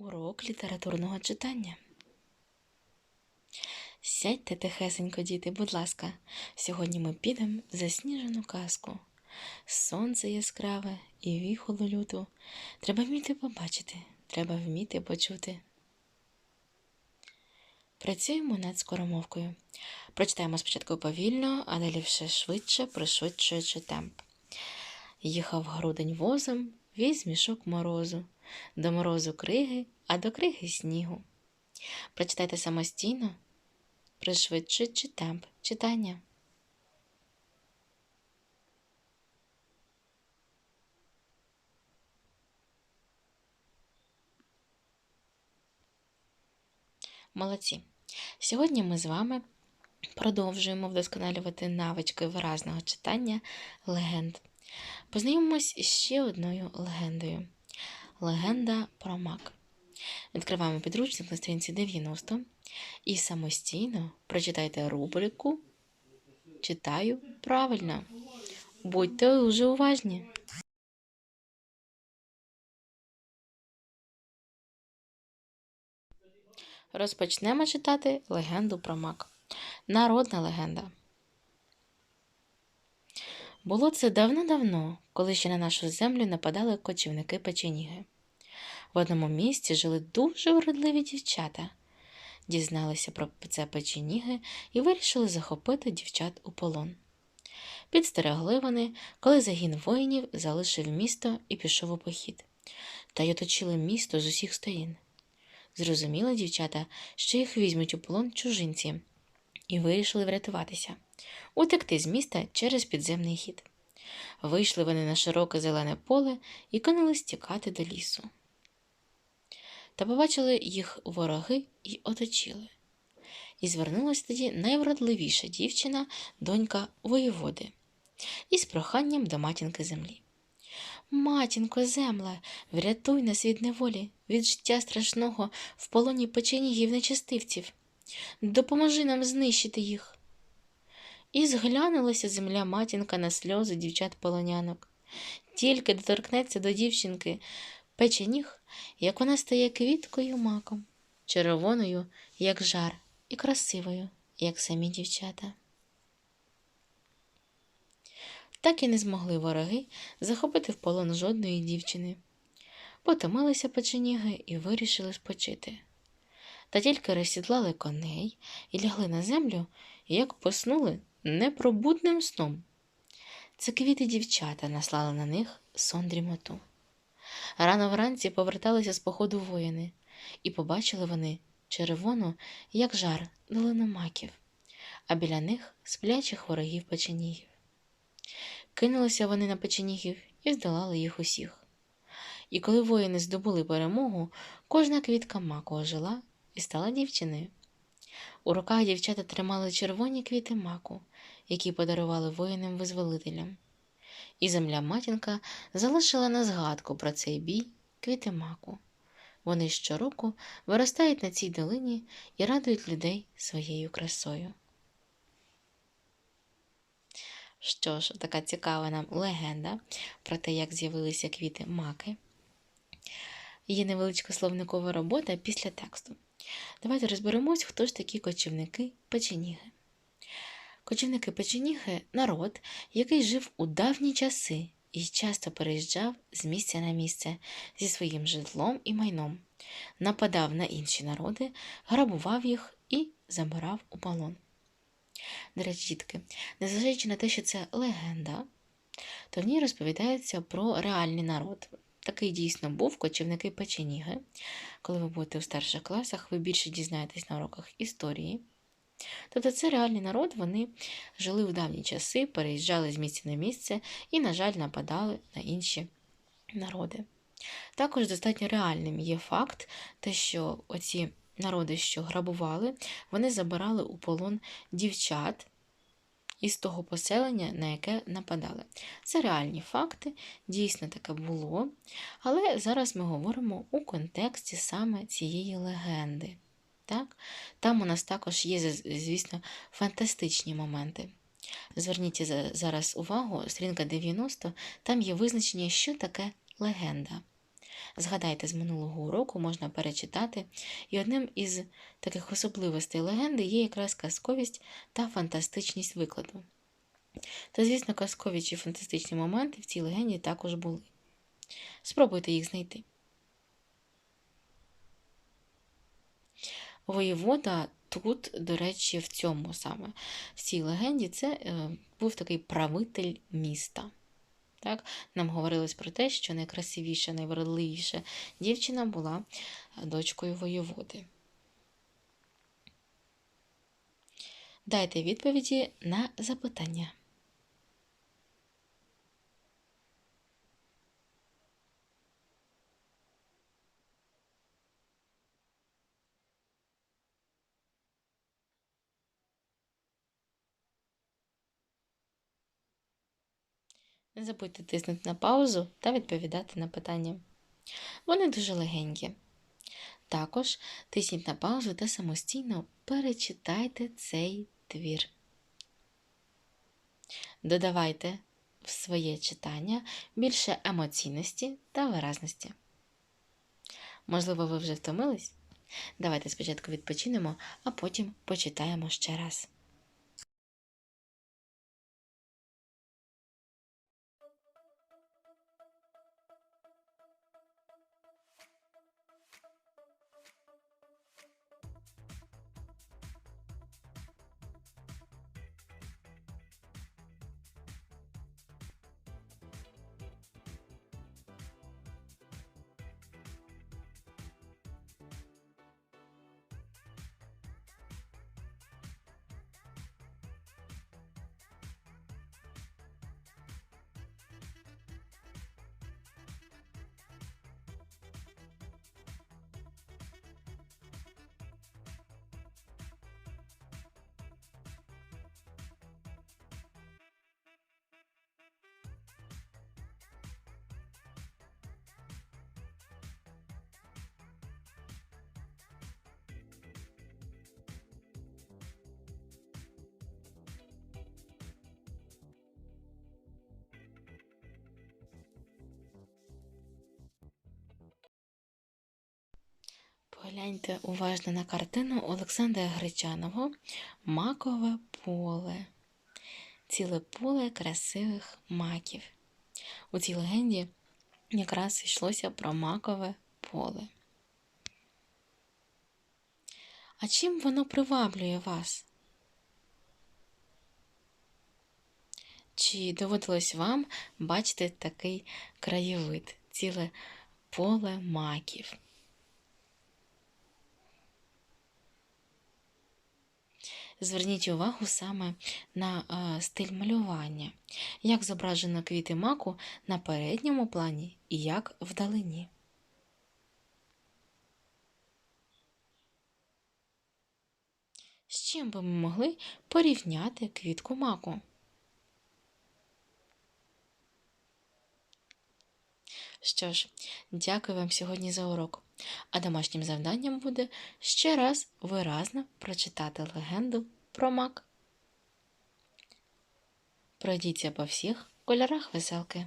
Урок літературного читання. Сядьте тихесенько, діти, будь ласка. Сьогодні ми підемо в засніжену казку. Сонце яскраве і віхолу люту. Треба вміти побачити, треба вміти почути. Працюємо над скоромовкою. Прочитаємо спочатку повільно, а далі все швидше, пришвидшуючи темп. Їхав грудень возом, віз мішок морозу, до морозу криги, а до криги снігу. Прочитайте самостійно, пришвидшуючи темп читання. Молодці. Сьогодні ми з вами продовжуємо вдосконалювати навички виразного читання легенд. Познайомимось ще одною легендою. Легенда про мак. Відкриваємо підручник на сторінці 90 і самостійно прочитайте рубрику Читаю правильно. Будьте дуже уважні. Розпочнемо читати легенду про мак. Народна легенда. Було це давно-давно, коли ще на нашу землю нападали кочівники печеніги. В одному місці жили дуже вродливі дівчата. Дізналися про це печеніги і вирішили захопити дівчат у полон. Підстерегли вони, коли загін воїнів залишив місто і пішов у похід, та й оточили місто з усіх сторін. Зрозуміли дівчата, що їх візьмуть у полон чужинці, і вирішили врятуватися, утекти з міста через підземний хід. Вийшли вони на широке зелене поле і кинулись тікати до лісу. Та побачили їх вороги і оточили. І звернулася тоді найвродливіша дівчина, донька воєводи, із проханням до матінки землі. Матінко, земла, врятуй нас від неволі, від життя страшного в полоні печенігів нечестивців. Допоможи нам знищити їх. І зглянулася земля матінка на сльози дівчат полонянок. Тільки доторкнеться до дівчинки печеніг, як вона стає квіткою маком, червоною, як жар, і красивою, як самі дівчата. Так і не змогли вороги захопити в полон жодної дівчини. Потомилися печеніги і вирішили спочити. Та тільки розсідлали коней і лягли на землю, як поснули непробудним сном. Це квіти дівчата наслали на них сон дрімоту. Рано вранці поверталися з походу воїни, і побачили вони червону, як жар, долину маків, а біля них сплячих ворогів печенігів. Кинулися вони на печенігів і здолали їх усіх. І коли воїни здобули перемогу, кожна квітка маку ожила і стала дівчиною. У руках дівчата тримали червоні квіти маку, які подарували воїнам-визволителям. І земля матінка залишила на згадку про цей бій квіти маку. Вони щороку виростають на цій долині і радують людей своєю красою. Що ж, така цікава нам легенда про те, як з'явилися квіти маки. Є невеличка словникова робота після тексту. Давайте розберемось, хто ж такі кочівники печеніги. Кочівники печеніги народ, який жив у давні часи і часто переїжджав з місця на місце зі своїм житлом і майном, нападав на інші народи, грабував їх і забирав у полон. До речі, дітки, незважаючи на те, що це легенда, то в ній розповідається про реальний народ. Такий дійсно був кочівники печеніги. Коли ви будете у старших класах, ви більше дізнаєтесь на уроках історії. Тобто це реальний народ, вони жили в давні часи, переїжджали з місця на місце і, на жаль, нападали на інші народи. Також достатньо реальним є факт, те, що оці народи, що грабували, вони забирали у полон дівчат із того поселення, на яке нападали. Це реальні факти, дійсно таке було. Але зараз ми говоримо у контексті саме цієї легенди. Так? Там у нас також є, звісно, фантастичні моменти. Зверніть зараз увагу, сторінка 90, там є визначення, що таке легенда. Згадайте, з минулого уроку можна перечитати, і одним із таких особливостей легенди є якраз казковість та фантастичність викладу. Та, звісно, казкові чи фантастичні моменти в цій легенді також були. Спробуйте їх знайти. Воєвода тут, до речі, в цьому саме, в цій легенді, це е, був такий правитель міста. Так? Нам говорилось про те, що найкрасивіша, найвродливіша дівчина була дочкою воєводи. Дайте відповіді на запитання. Не забудьте тиснути на паузу та відповідати на питання. Вони дуже легенькі. Також тисніть на паузу та самостійно перечитайте цей твір. Додавайте в своє читання більше емоційності та виразності. Можливо, ви вже втомились? Давайте спочатку відпочинемо, а потім почитаємо ще раз. Погляньте уважно на картину Олександра Гречаного Макове поле. Ціле поле красивих маків. У цій легенді якраз йшлося про макове поле. А чим воно приваблює вас? Чи доводилось вам бачити такий краєвид, ціле поле маків? Зверніть увагу саме на е, стиль малювання, як зображено квіти маку на передньому плані і як вдалині. З чим би ми могли порівняти квітку маку? Що ж, дякую вам сьогодні за урок. А домашнім завданням буде ще раз виразно прочитати легенду про мак. Пройдіться по всіх кольорах веселки.